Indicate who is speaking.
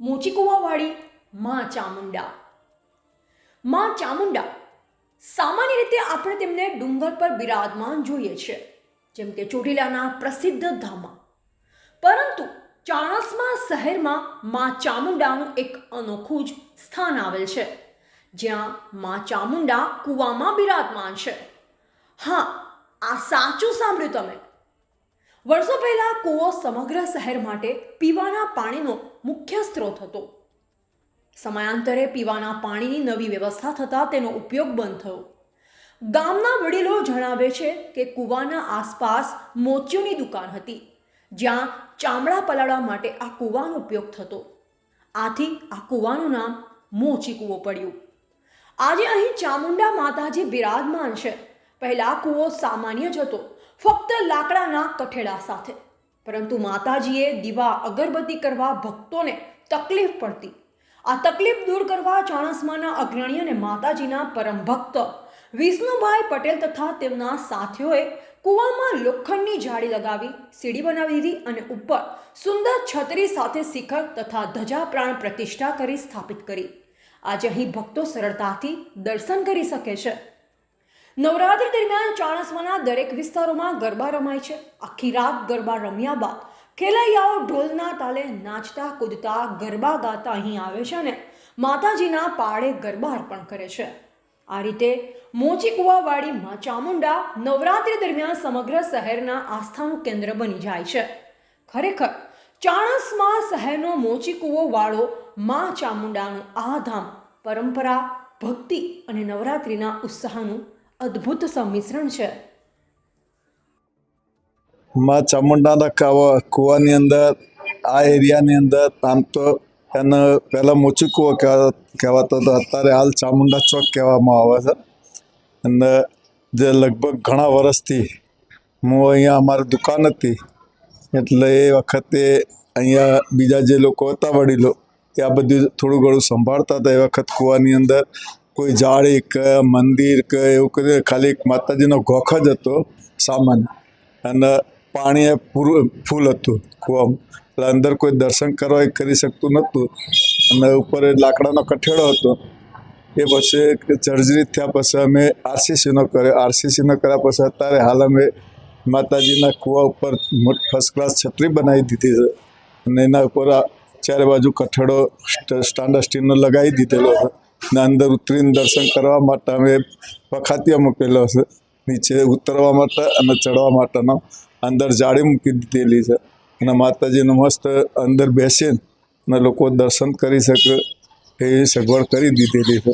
Speaker 1: મોચીકુવાવાળી માં ચામુંડા. માં ચામુંડા સામાન્ય રીતે આપણે તેમને ડુંગર પર બિરાજમાન જોઈએ છે, જેમ કે ચોટીલાના પ્રસિદ્ધ ધામમાં. પરંતુ ચાણસમાં શહેરમાં માં ચામુંડાનું એક અનોખું જ સ્થાન આવેલ છે, જ્યાં માં ચામુંડા કૂવામાં બિરાજમાન છે. હા, આ સાચું સાંભળ્યું તમે. વર્ષો પહેલા કૂવો સમગ્ર શહેર માટે પીવાના પાણીનો મુખ્ય સ્ત્રોત હતો. સમયાંતરે પીવાના પાણીની નવી વ્યવસ્થા થતાં તેનો ઉપયોગ બંધ થયો. ગામના વડીલો જણાવે છે કે કૂવાના આસપાસ મોચીઓની દુકાન હતી, જ્યાં ચામડા પલાળવા માટે આ કૂવાનો ઉપયોગ થતો. આથી આ કૂવાનું નામ મોચી કૂવો પડ્યું. આજે અહીં ચામુંડા માતાજી બિરાજમાન છે. પહેલા કૂવો સામાન્ય જ હતો ફક્ત લાકડાના કઠેડા સાથે. પરંતુ માતાજીએ દીવા અગરબત્તી કરવા ભક્તોને તકલીફ પડતી. આ તકલીફ દૂર કરવા ચાણસમાના અગ્રણી અને માતાજીના પરમ ભક્ત વિષ્ણુભાઈ પટેલ તથા તેમના સાથીઓએ કૂવામાં લોખંડની જાળી લગાવી, સીડી બનાવી દીધી અને ઉપર સુંદર છત્રી સાથે શિખર તથા ધજા પ્રાણ પ્રતિષ્ઠા કરી સ્થાપિત કરી. આજે અહીં ભક્તો સરળતાથી દર્શન કરી શકે છે. નવરાત્રી દરમિયાન ચાણસ્માના દરેક વિસ્તારોમાં ગરબા રમાય છે. આખી રાત ગરબા રમ્યા બાદ ખેલૈયાઓ ઢોલના તાલે નાચતા, કૂદતા, ગરબા ગાતા અહીં આવે છે અને માતાજીના પાળે ગરબા અર્પણ કરે છે. આ રીતે મોચી કુવાવાડી, માં ચામુંડા નવરાત્રી દરમિયાન સમગ્ર શહેરના આસ્થાનું કેન્દ્ર બની જાય છે. ખરેખર, ચાણસમાં શહેરનો મોચી કુવો વાળો માં ચામુંડાનું આ ધામ, પરંપરા, ભક્તિ અને નવરાત્રિના ઉત્સાહનું અદ્ભુત સંમિશ્રણ છે.
Speaker 2: માં ચામુંડાના કાવા, કૂવાની અંદર, આ એરિયાની અંદર આમ તો એને પહેલાં મોચી કૂવો કહેવા, કહેવાતો હતો. અત્યારે હાલ ચામુંડા ચોક કહેવામાં આવે છે. અને જે લગભગ ઘણા વર્ષથી હું અહીંયા અમારી દુકાન હતી, એટલે એ વખતે અહીંયા બીજા જે લોકો હતા વડીલો આ બધું થોડું ઘણું સંભાળતા હતા. એ વખત કૂવાની અંદર કોઈ જાળી કે મંદિર કે એવું કરી, ખાલી એક માતાજીનો ગોખ જ હતો સામાન. અને પાણી એ પૂરું, ફૂલ હતું કૂવામાં. એટલે અંદર કોઈ દર્શન કરવા એ કરી શકતું નહોતું. અને ઉપર એ લાકડાનો કઠેડો હતો. એ પછી જર્જરી થયા પછી અમે આરસીસીનો કર્યો. આરસીસીનો કર્યા પછી અત્યારે હાલ અમે માતાજીના કૂવા ઉપર ફર્સ્ટ ક્લાસ છત્રી બનાવી દીધી છે. અને એના ઉપર ચારે બાજુ કઠેડો, સ્ટ- સ્ટાન્ડર્ડ સ્ટીલનો લગાવી દીધેલો છે. ને, અંદર ઉતરીને દર્શન કરવા માટે અમે પખાતિયા મૂકેલો છે. નીચે ઉતરવા માટે અને ચડવા માટેનો. અંદર જાળી મૂકી દીધેલી છે. અને માતાજીનું મસ્ત અંદર બેસીને અને લોકો દર્શન કરી શકે એવી સગવડ કરી દીધેલી છે.